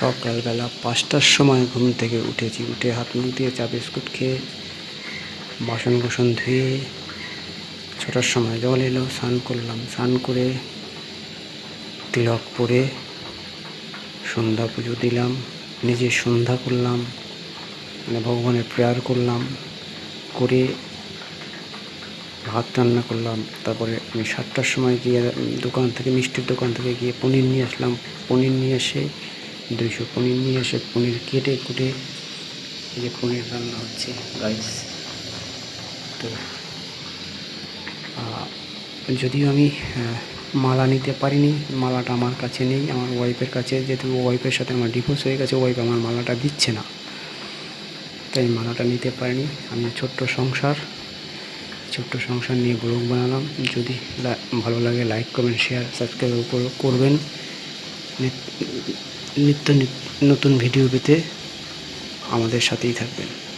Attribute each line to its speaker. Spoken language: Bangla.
Speaker 1: সকালবেলা পাঁচটার সময় ঘুম থেকে উঠেছি। উঠে হাত মুখ দিয়ে চা বিস্কুট খেয়ে, বাসন কোসন ধুয়ে ছটার সময় জল এলো, স্নান করলাম। স্নান করে তিলক পরে সন্ধ্যা পুজো দিলাম, নিজে সন্ধ্যা করলাম মানে ভগবানের প্রেয়ার করলাম, করে ভাত রান্না করলাম। তারপরে আমি সাতটার সময় গিয়ে দোকান থেকে, মিষ্টির দোকান থেকে গিয়ে পনির নিয়ে আসলাম। পনির নিয়ে এসে দুইশো পনির নিয়ে এসে পনির কেটে কুটে এই যে পনির রান্না হচ্ছে রাইস তো যদিও আমি মালা নিতে পারিনি, মালাটা আমার কাছে নেই, আমার ওয়াইফের কাছে, যেহেতু ওয়াইফের সাথে আমার ডিভোর্স হয়ে গেছে ওয়াইফ আমার মালাটা দিচ্ছে না। তাই মালাটা নিতে পারিনি, আমি ছোট্ট সংসার ছোট্ট সংসার নিয়ে ব্লগ বানালাম। যদি ভালো লাগে লাইক কমেন্ট শেয়ার সাবস্ক্রাইব করবেন। নিত্য নিত- নতুন ভিডিও পেতে আমাদের সাথেই থাকবেন।